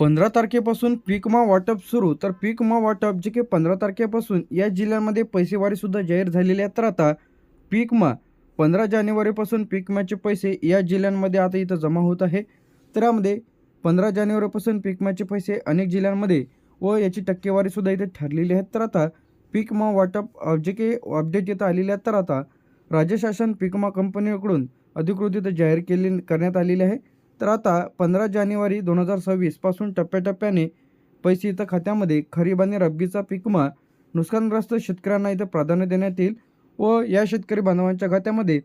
पंधरा तारखेपासून पीक विमा वाटप सुरू. तर पीक विमा वाटप जे की पंधरा तारखेपासून या जिल्ह्यांमध्ये पैसेवारीसुद्धा जाहीर झालेली आहे तर आता पीक विमा पंधरा जानेवारीपासून पीक विम्याचे पैसे या जिल्ह्यांमध्ये आता इथं जमा होत आहे. तर यामध्ये पंधरा जानेवारीपासून पीक विम्याचे पैसे अनेक जिल्ह्यांमध्ये व याची टक्केवारीसुद्धा इथे ठरलेली आहे तर आता पीक विमा वाटप जे काही अपडेट इथं आलेले आहेत. तर आता राज्य शासन पीक विमा कंपनीकडून अधिकृत इथं जाहीर केले करण्यात आलेले आहे. तर आता पंधरा जानेवारी दोन हजार सव्वीसपासून टप्प्याटप्प्याने पैसे इथं खात्यामध्ये खरीप आणि रब्बीचा पीक विमा नुकसानग्रस्त शेतकऱ्यांना इथं प्राधान्य देण्यात येईल व या शेतकरी बांधवांच्या खात्यामध्ये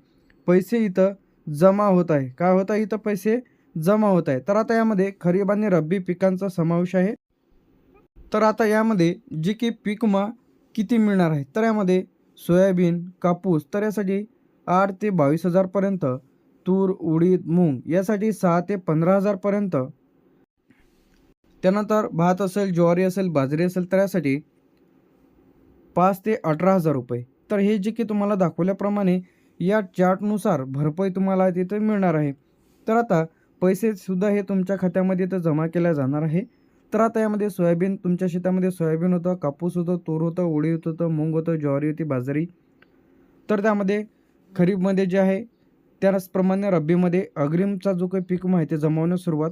पैसे इथं जमा होत आहे. काय होत आहे इथं पैसे? जमा होत आहे. तर आता यामध्ये खरीप आणि रब्बी पिकांचा समावेश आहे. तर आता यामध्ये जे की पीक विमा किती मिळणार आहे? तर यामध्ये सोयाबीन कापूस तर यासाठी आठ ते बावीस हजारपर्यंत तूर उडीद मूग यासाठी सहा ते पंधरा हजारपर्यंत त्यानंतर भात असेल ज्वारी असेल बाजरी असेल तर यासाठी पाच ते अठरा हजार रुपये. तर हे जे की तुम्हाला दाखवल्याप्रमाणे या चार्टनुसार भरपाई तुम्हाला तिथे मिळणार आहे. तर आता पैसेसुद्धा हे तुमच्या खात्यामध्ये इथं जमा केल्या जाणार आहे. तर आता यामध्ये सोयाबीन तुमच्या शेतामध्ये सोयाबीन होतं कापूस होतं तूर होतं उडीद होतं मूग होतं ज्वारी होती बाजरी. तर त्यामध्ये खरीपमध्ये जे आहे त्याचप्रमाणे रब्बीमध्ये अग्रिमचा जो काही पीक माहिती जमवण्यास सुरुवात.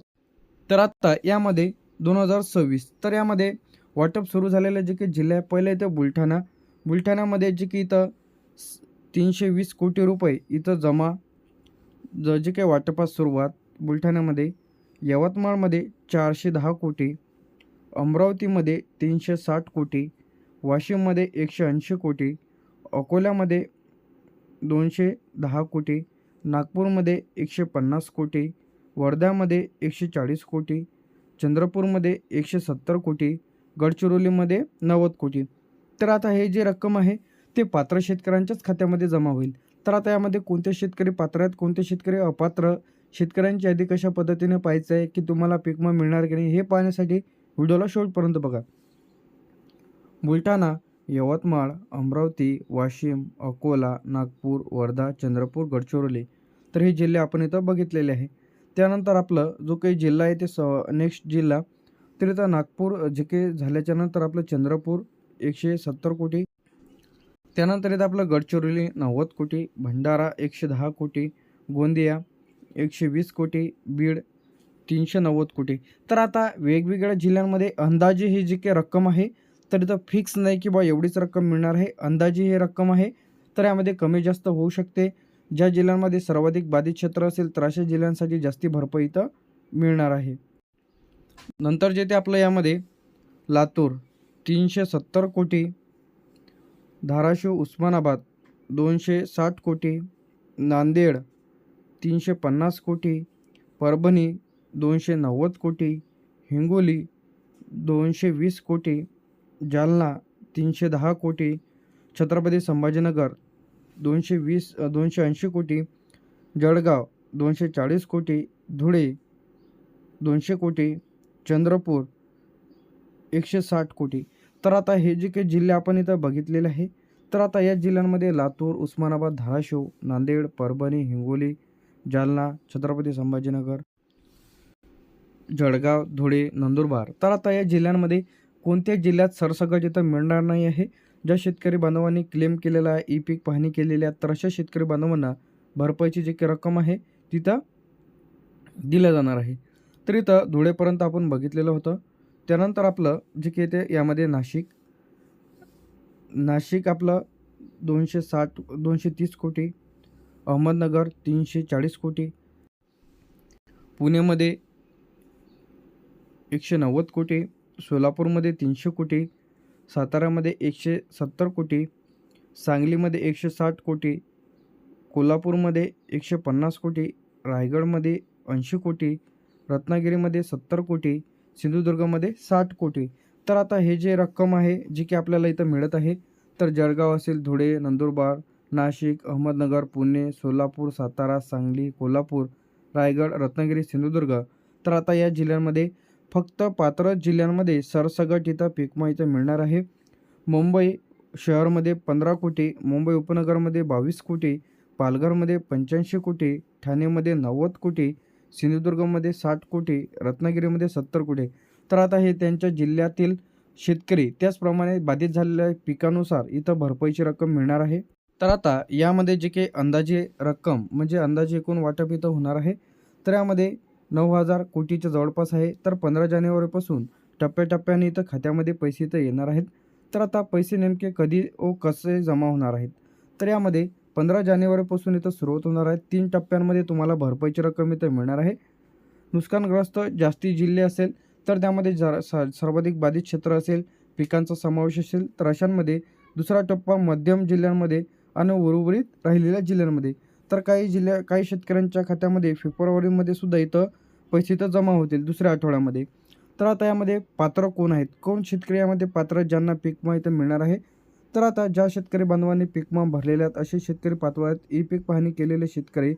तर आत्ता यामध्ये दोन हजार सव्वीस तर यामध्ये वाटप सुरू झालेलं जे की जिल्हा आहे पहिलं इथं बुलढाणा. बुलढाण्यामध्ये जे की इथं तीनशे वीस कोटी रुपये इथं जमा ज जे काही वाटपास सुरुवात बुलढाण्यामध्ये यवतमाळमध्ये चारशे दहा कोटी अमरावतीमध्ये तीनशे साठ कोटी वाशिममध्ये एकशे ऐंशी कोटी अकोल्यामध्ये दोनशे दहा कोटी नागपूरमध्ये एकशे पन्नास कोटी वर्ध्यामध्ये एकशे चाळीस कोटी चंद्रपूरमध्ये एकशे सत्तर कोटी गडचिरोलीमध्ये नव्वद कोटी. तर आता हे जे रक्कम आहे ते पात्र शेतकऱ्यांच्याच खात्यामध्ये जमा होईल. तर आता यामध्ये कोणते शेतकरी पात्र आहेत कोणते शेतकरी अपात्र शेतकऱ्यांची यादी कशा पद्धतीने पाहायचं आहे की तुम्हाला पिकमा मिळणार की नाही हे पाहण्यासाठी व्हिडिओला शेवटपर्यंत बघा. बुलढाणा यवतमाळ अमरावती वाशिम अकोला नागपूर वर्धा चंद्रपूर गडचिरोली तर हे जिल्हे आपण इथं बघितलेले आहे. त्यानंतर आपलं जो काही जिल्हा आहे ते स नेक्स्ट जिल्हा तर इथं नागपूर जे काही झाल्याच्यानंतर आपलं चंद्रपूर एकशे सत्तर कोटी. त्यानंतर इथं आपलं गडचिरोली नव्वद कोटी भंडारा एकशे दहा कोटी गोंदिया एकशे वीस कोटी बीड तीनशे नव्वद कोटी. तर आता वेगवेगळ्या जिल्ह्यांमध्ये अंदाजे ही जी काही रक्कम आहे तर इथं फिक्स नाही की बा एवढीच रक्कम मिळणार आहे. अंदाजे ही रक्कम आहे तर यामध्ये कमी जास्त होऊ शकते. ज्या जिल्ह्यांमध्ये सर्वाधिक बाधित क्षेत्र असेल तर अशा जिल्ह्यांसाठी जास्ती भरपाई इथं मिळणार आहे. नंतर जे ते आपलं यामध्ये लातूर तीनशे सत्तर कोटी धाराशिव उस्मानाबाद दोनशे साठ कोटी नांदेड तीनशे पन्नास कोटी परभणी दोनशे नव्वद कोटी हिंगोली दोनशे वीस कोटी जालना तीनशे दहा कोटी छत्रपती संभाजीनगर दोनशे वीस दोनशे ऐंशी कोटी जळगाव दोनशे चाळीस कोटी धुळे दोनशे कोटी चंद्रपूर एकशे साठ कोटी. तर आता हे जे काही जिल्हे आपण इथं बघितलेले आहे तर आता या जिल्ह्यांमध्ये लातूर उस्मानाबाद धाराशिव नांदेड परभणी हिंगोली जालना छत्रपती संभाजीनगर जळगाव धुळे नंदुरबार. तर आता या जिल्ह्यांमध्ये कोणत्या जिल्ह्यात सरसकट इथं मिळणार नाही आहे? ज्या शेतकरी बांधवांनी क्लेम केलेला आहे ई पीक पाहणी केलेली आहे तर अशा शेतकरी बांधवांना भरपाईची जी काही रक्कम आहे तिथं दिल्या जाणार आहे. तर इथं धुळेपर्यंत आपण बघितलेलं होतं. त्यानंतर आपलं जे काही ते यामध्ये नाशिक नाशिक आपलं दोनशे साठ दोनशे तीस कोटी अहमदनगर तीनशे चाळीस कोटी पुण्यामध्ये एकशे नव्वद कोटी सोलापूरमध्ये तीनशे कोटी साताऱ्यामध्ये एकशे सत्तर कोटी सांगलीमध्ये एकशे साठ कोटी कोल्हापूरमध्ये एकशे पन्नास कोटी रायगडमध्ये ऐंशी कोटी रत्नागिरीमध्ये सत्तर कोटी सिंधुदुर्गमध्ये साठ कोटी. तर आता हे जे रक्कम आहे जी की आपल्याला इथं मिळत आहे तर जळगाव असेल धुळे नंदुरबार नाशिक अहमदनगर पुणे सोलापूर सातारा सांगली कोल्हापूर रायगड रत्नागिरी सिंधुदुर्ग. तर आता या जिल्ह्यांमध्ये फक्त पात्र जिल्ह्यांमध्ये सरसगट इथं पीक इथं मिळणार आहे. मुंबई शहरमध्ये पंधरा कोटी मुंबई उपनगरमध्ये बावीस कोटी पालघरमध्ये पंच्याऐंशी कोटी ठाणेमध्ये नव्वद कोटी सिंधुदुर्गमध्ये साठ कोटी रत्नागिरीमध्ये सत्तर कोटी. तर आता हे त्यांच्या जिल्ह्यातील शेतकरी त्याचप्रमाणे बाधित झालेल्या पिकानुसार इथं भरपाईची रक्कम मिळणार आहे. तर आता यामध्ये जे काही अंदाजे रक्कम म्हणजे अंदाजे एकूण वाटप इथं होणार आहे. तर यामध्ये नऊ हजार कोटीच्या जवळपास आहे. तर पंधरा जानेवारीपासून टप्प्याटप्प्याने इथं खात्यामध्ये पैसे इथं येणार आहेत. तर आता पैसे नेमके कधी व कसे जमा होणार आहेत? तर यामध्ये पंधरा जानेवारीपासून इथं सुरुवात होणार आहे. तीन टप्प्यांमध्ये तुम्हाला भरपाईची रक्कम इथं मिळणार आहे. नुकसानग्रस्त जास्ती जिल्हे असेल तर त्यामध्ये जरा सर्वाधिक बाधित क्षेत्र असेल पिकांचा समावेश असेल तर अशांमध्ये दुसरा टप्पा मध्यम जिल्ह्यांमध्ये आणि उर्वरित राहिलेल्या जिल्ह्यांमध्ये. तर काही जिल्ह्या काही शेतकऱ्यांच्या खात्यामध्ये फेब्रुवारीमध्ये सुद्धा इथं पैसे तर जमा होतील दुसऱ्या आठवड्यामध्ये. तर आता यामध्ये पात्र कोण आहेत? कोण शेतकरी यामध्ये पात्र आहेत, ज्यांना पीक विमा इथं मिळणार आहे? तर आता ज्या शेतकरी बांधवांनी पीक विमा आहेत असे शेतकरी पात्र आहेत ई पीक पाहणी केलेले शेतकरी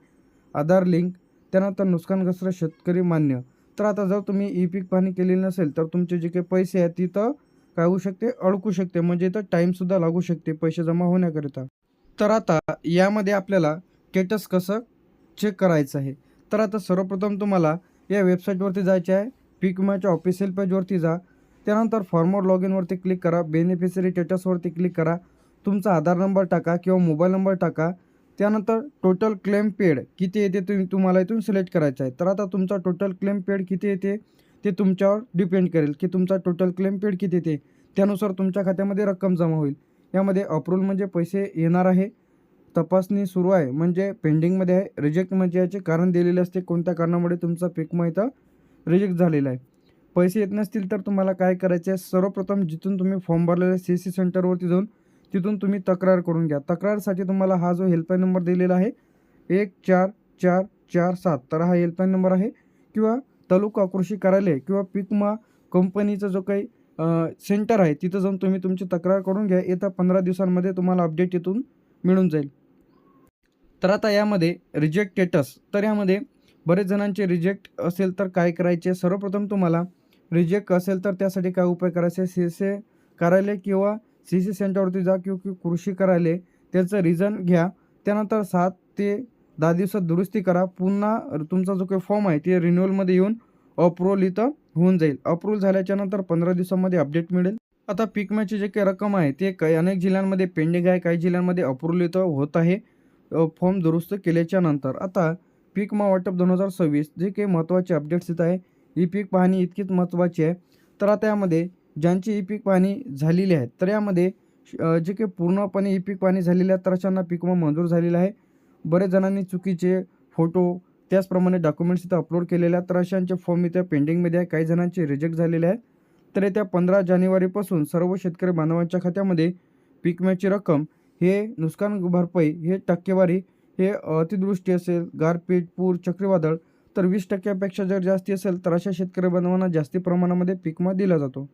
आधार लिंक त्यानंतर नुकसानग्रस्त शेतकरी मान्य. तर आता जर तुम्ही ई पीक पाहणी केलेली नसेल तर तुमचे जे काही पैसे आहेत तिथं काय होऊ शकते? अडकू शकते. म्हणजे इथं टाईमसुद्धा लागू शकते पैसे जमा होण्याकरिता. तर आता यामध्ये आपल्याला स्टेटस कसं चेक करायचं आहे? तर आता सर्वप्रथम तुम्हाला या वेबसाईटवरती जायचे आहे. पीक विम्याच्या ऑफिशियल पेजवरती जा. त्यानंतर फॉर्मवर लॉग इनवरती क्लिक करा. बेनिफिशरी स्टेटसवरती क्लिक करा. तुमचा आधार नंबर टाका किंवा मोबाईल नंबर टाका. त्यानंतर टोटल क्लेम पेड किती येते तुम्ही तुम्हाला इथून सिलेक्ट करायचं आहे. तर आता तुमचा टोटल क्लेम पेड किती येते ते तुमच्यावर डिपेंड करेल की तुमचा टोटल क्लेम पेड किती येते. त्यानुसार तुमच्या खात्यामध्ये रक्कम जमा होईल. यामध्ये अप्रूव्हल म्हणजे पैसे येणार आहे. तपासणी सुरू आहे. म्हणजे पेंडिंगमध्ये आहे. रिजेक्ट म्हणजे याचे कारण दिलेले असते. कोणत्या कारणामुळे तुमचा पीक इथं रिजेक्ट झालेला आहे. पैसे येत नसतील तर तुम्हाला काय करायचे आहे? सर्वप्रथम जिथून तुम्ही फॉर्म भरलेला सी सी सेंटरवरती जाऊन तिथून तुम्ही तक्रार करून घ्या. तक्रारसाठी तुम्हाला हा जो हेल्पलाईन नंबर दिलेला आहे एक चार चार चार सात तर हा हेल्पलाईन नंबर आहे. किंवा तालुका कृषी कार्यालय किंवा पिकमा कंपनीचा जो काही सेंटर आहे तिथं जाऊन तुम्ही तुमची तक्रार करून घ्या. येत्या पंधरा दिवसांमध्ये तुम्हाला अपडेट इथून मिळून जाईल. तर आता यामध्ये रिजेक्टेटस तर यामध्ये बरेच जणांचे रिजेक्ट असेल तर काय करायचे? सर्वप्रथम तुम्हाला रिजेक्ट असेल तर त्यासाठी काय उपाय करायचे? सी सी कार्यालय किंवा सी सी सेंटरवरती जा किंवा कृषी कार्यालय त्याचं रिझन घ्या. त्यानंतर सात ते दहा दिवसात दुरुस्ती करा. पुन्हा तुमचा जो काही फॉर्म आहे ते रिन्युअलमध्ये येऊन अप्रूव्हल इथं होऊन जाईल. अप्रूव्हल झाल्याच्यानंतर पंधरा दिवसामध्ये अपडेट मिळेल. आता पीक विम्याची जे काही रक्कम आहे ते काही अनेक जिल्ह्यांमध्ये पेंडिंग आहे. काही जिल्ह्यांमध्ये अप्रूव्हल इथं होत आहे. फॉर्म दुरुस्त केल्याच्यानंतर. आता पीक मा वाटप दोन हजार सव्वीस जे काही महत्त्वाचे अपडेट्स येत आहे ही पीक पाहणी इतकीच महत्त्वाची आहे. तर आता यामध्ये ज्यांची ई पीक पाहणी झालेली आहे तर यामध्ये जे काही पूर्णपणे ई पीक पाहणी झालेली आहे तर अशांना पीक विमा मंजूर झालेला आहे. बरेच जणांनी चुकीचे फोटो त्याचप्रमाणे डॉक्युमेंट्स इथं अपलोड केलेले आहेत तर अशांचे फॉर्म इथे पेंडिंगमध्ये आहे काही जणांचे रिजेक्ट झालेले आहे. तर येत्या पंधरा जानेवारीपासून सर्व शेतकरी बांधवांच्या खात्यामध्ये पीक विम्याची रक्कम हे नुकसान भरपाई हे टक्केवारी हे अतिदृष्टी असेल गारपीट पूर चक्रीवादळ तर वीस टक्क्यापेक्षा जर जास्ती असेल तर अशा शेतकरी बांधवांना जास्ती प्रमाणामध्ये पीक विमा दिला जातो.